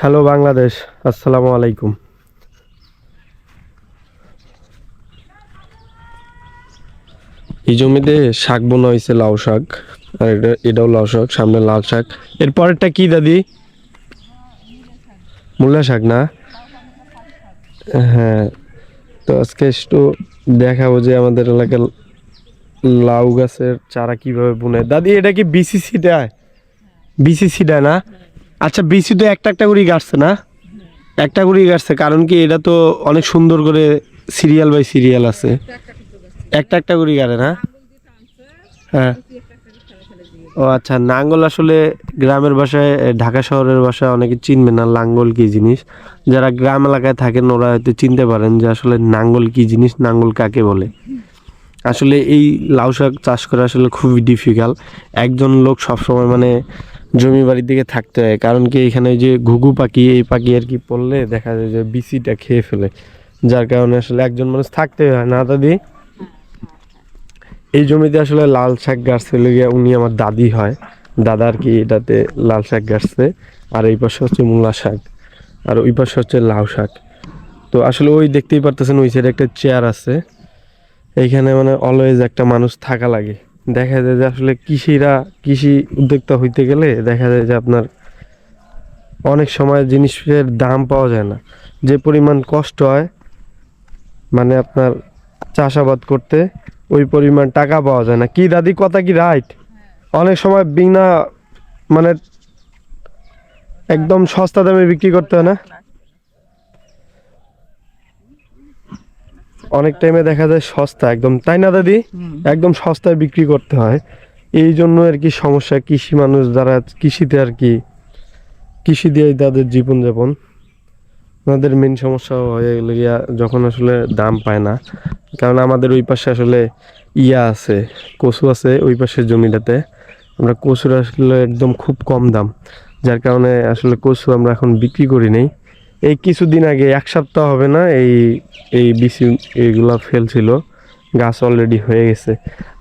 Hello Bangladesh, আসসালামু আলাইকুম। এই জমিতে শাক বোনা হয়েছে, লাউ শাক, আর এটা, এটাও লাউ শাক, সামনে লাল শাক। এরপরেরটা কি দাদি? মূলা শাক না? হ্যাঁ তো আজকে একটু দেখাবো যে আমাদের এলাকার লাউ গাছের চারা কীভাবে বুনে দাদি, এটা কি বিসিসি দেয় বিসিসি দেয় না? আচ্ছা বিসি তো একটা একটা করেই গাছছে না? একটা করেই গাছছে কারণ কি এটা তো অনেক সুন্দর করে সিরিয়াল বাই সিরিয়াল আছে। একটা একটা করেই গাড়ে না? হ্যাঁ। ও আচ্ছা নাঙ্গল আসলে গ্রামের ভাষায় ঢাকা শহরের ভাষায় অনেকে চিনবে না লাঙ্গল কি জিনিস। যারা গ্রাম এলাকায় থাকেন, ওরা হয়তো চিনতে পারেন যে আসলে নাঙ্গল কি জিনিস, নাঙ্গল কাকে বলে। আসলে এই লাউ শাক চাষ করা আসলে খুবই ডিফিকাল্ট একজন লোক সবসময় মানে জমি বাড়ির দিকে থাকতে হয়। কারণ কি এখানে যে ঘুঘু পাখি, এই পাখি আর কি পড়লে দেখা যায় যে বিচিটা খেয়ে ফেলে। যার কারণে আসলে একজন মানুষ থাকতে হয়, না দাদি? এই জমিতে আসলে লাল শাক গাছছে গিয়ে উনি আমার দাদি হয়। দাদা আর কি এটাতে লাল শাক গাছছে আর এই পাশে হচ্ছে মূলা শাক, আর ওই পাশে হচ্ছে লাউ শাক। তো আসলে ওই দেখতেই পারতেছেন ওই সাইডে একটা চেয়ার আছে। এইখানে মানে অলওয়েজ একটা মানুষ থাকা লাগে। দেখা যায় যে আসলে কৃষিরা কৃষি উদ্যোক্তা হইতে গেলে দেখা যায় যে আপনার অনেক সময় জিনিসের দাম পাওয়া যায় না। যে পরিমাণ কষ্ট হয় মানে আপনার চাষাবাদ করতে ওই পরিমাণ টাকা পাওয়া যায় না। কি দাদি কথা কি রাইট অনেক সময় বিনা মানে একদম সস্তা দামে বিক্রি করতে হয় না? অনেক টাইমে দেখা যায় সস্তা একদম। তাই না দাদি? একদম সস্তায় বিক্রি করতে হয়। এই জন্য আর কি সমস্যা কৃষি মানুষ যারা কৃষিতে আর কি কৃষি দিয়ে তাদের জীবনযাপন। ওনাদের মেন সমস্যা হয়ে গিয়া যখন আসলে দাম পায় না। কারণ আমাদের ওই পাশে আসলে ইয়া আছে কচু আছে ওই পাশের জমিটাতে। আমরা কচুর আসলে একদম খুব কম দাম। যার কারণে আসলে কচু আমরা এখন বিক্রি করি নেই। এই কিছুদিন আগে, এক সপ্তাহ হবে না, এই এই বিসি এইগুলা ফেলছিল, গাছ অলরেডি হয়ে গেছে।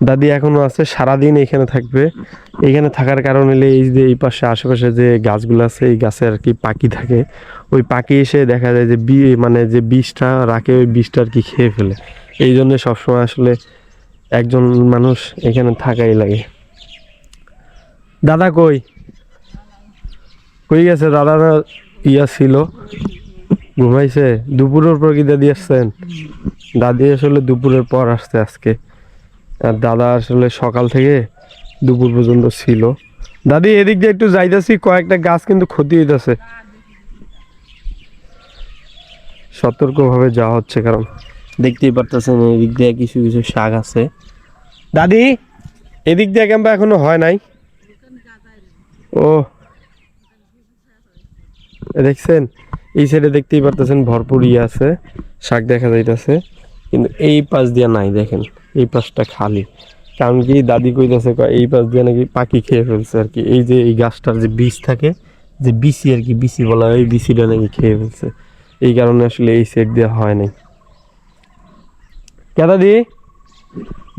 দাদি এখনও আছে, সারাদিন এখানে থাকবে। এখানে থাকার কারণে হলে এই যে এই পাশে আশেপাশে যে গাছগুলো আছে, এই গাছে আর কি পাখি থাকে, ওই পাখি এসে দেখা যায় যে বি মানে যে বিষটা রাখে, ওই বিষটা আর কি খেয়ে ফেলে। এই জন্য সবসময় আসলে একজন মানুষ এখানে থাকাই লাগে। দাদা কই? কই গেছে? দাদা ইয়া ছিল। ঘুমাইছে, দুপুরের পর কি দাদি আসছেন? দাদি আসলে দুপুরের পর আসছে আজকে। আর দাদা আসলে সকাল থেকে দুপুর পর্যন্ত ছিল। দাদি, এদিক দিয়ে একটু যাইতেছি, কয়েকটা গাছ কিন্তু ক্ষতি হইতেছে। সতর্কভাবে যাওয়া হচ্ছে, কারণ দেখতেই পারতেছেন এদিক দিয়ে কিছু কিছু শাক আছে। দাদি, এদিক দিয়ে ক্যাম্পা এখনও হয় নাই? ও। দেখছেন এই সাইডে দেখতেই পারতেছেন ভরপুর ইয়ে আছে, শাক দেখা যাইতেছে, কিন্তু এই পাশ দিয়া নাই দেখেন, এই পাশটা খালি। কারণ কি দাদি কইতাছে এই পাশ দিয়ে নাকি পাখি খেয়ে ফেলছে আর কি। এই যে এই গাছটার যে বীজ থাকে, যে বিসি আর কি বিসি বলা হয় বিসিটা নাকি খেয়ে ফেলছে। এই কারণে আসলে এই সেট দেওয়া হয় নাই। কে দাদি?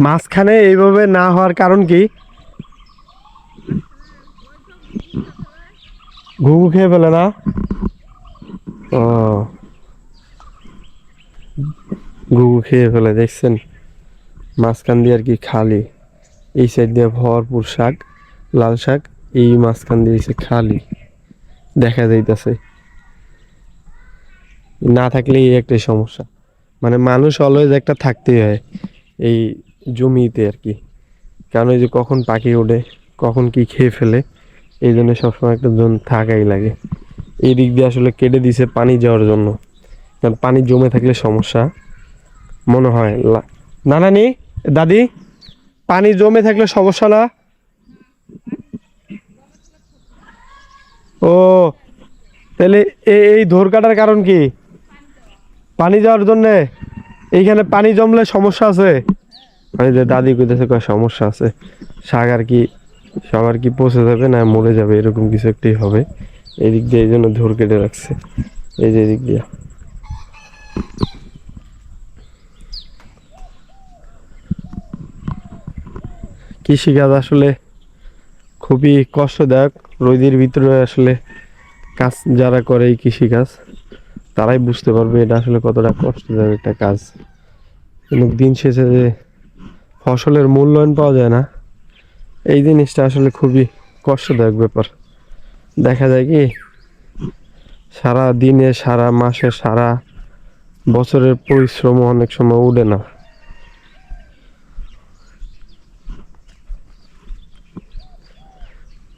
মাঝখানে এইভাবে না হওয়ার কারণ কি? ঘুঘু খেয়ে ফেলে না? ও। ঘুঘু খেয়ে ফেলে, দেখছেন? মাঝখান দিয়ে আর কি খালি। এই সাইড দিয়ে ভরপুর শাক, লাল শাক, এই মাঝখান দিয়ে খালি। দেখা যাইতেছে। না থাকলে এই একটাই সমস্যা। মানে মানুষ অলওয়েজ একটা থাকতেই হয় এই জমিতে আর কি। কারণ এই যে কখন পাখি ওঠে, কখন কি খেয়ে ফেলে, এই জন্য সবসময় একটা জন থাকাই লাগে। এই দিক দিয়ে আসলে কেটে দিছে পানি যাওয়ার জন্য। কারণ পানি জমে থাকলে সমস্যা। মনে হয়, লা- না নানি দাদি, পানি জমে থাকলে সমস্যা না? ও, তাহলে এই ধর কাটার কারণ কি? পানি যাওয়ার জন্যে? এইখানে পানি জমলে সমস্যা আছে? যে দাদি কইতেছে, কয় সমস্যা আছে। শাক আর কি সবার কি পচে যাবে না মরে যাবে, এরকম কিছু একটাই হবে। এদিক দিয়ে এই জন্য ধর কেটে রাখছে। এই যে এদিক দিয়ে। কৃষিকাজ আসলে খুবই কষ্টদায়ক। রোদের ভিতরে আসলে কাজ যারা করে এই কৃষিকাজ তারাই বুঝতে পারবে এটা আসলে কতটা কষ্টদায়ক একটা কাজ। কিন্তু দিন শেষে যে ফসলের মূল্যায়ন পাওয়া যায় না, এই জিনিসটা আসলে খুবই কষ্টদায়ক ব্যাপার। দেখা যায় কি, সারা দিনে, সারা মাসে, সারা বছরের পরিশ্রম অনেক সময় উঠে না।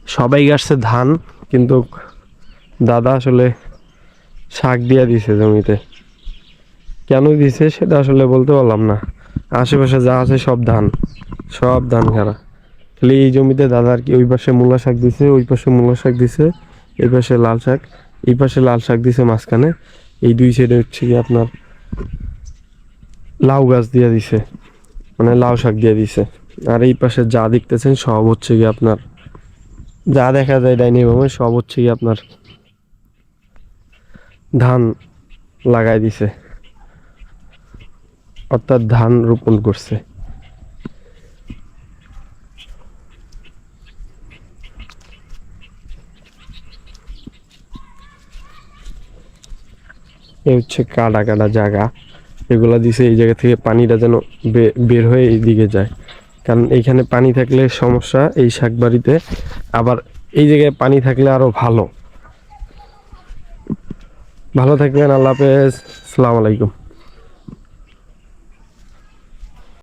সবাই গাছছে ধান, কিন্তু দাদা আসলে শাক দিয়া দিছে জমিতে। কেন দিছে সেটা আসলে বলতে পারলাম না। আশেপাশে যা আছে সব ধান সব ধান খারা। খালি এই জমিতে দাদা আর কি ওই পাশে মূলা শাক দিছে, ওই পাশে মূলা শাক দিছে, এই পাশে লাল শাক, এই পাশে লাল শাক দিছে মাঝখানে। এই দুই সাইডে হচ্ছে কি আপনার লাউ গাছ দিয়ে দিছে মানে লাউ শাক দিয়ে দিছে। আর এই পাশে যা দেখতেছেন সব হচ্ছে কি আপনার, যা দেখা যায় ডাইনি বামে সব হচ্ছে কি আপনার ধান লাগাই দিছে, অর্থাৎ ধান রোপণ করছে। এই হচ্ছে কাটা কাটা জায়গা। এগুলা দিছে এই জায়গা থেকে পানিটা যেন বের হয়ে এইদিকে যায়। কারণ এইখানে পানি থাকলে সমস্যা এই শাক বাড়িতে আবার এই জায়গায় পানি থাকলে আরও ভালো। ভালো থাকবেন, আল্লাহ হাফেজ। আলাইকুম।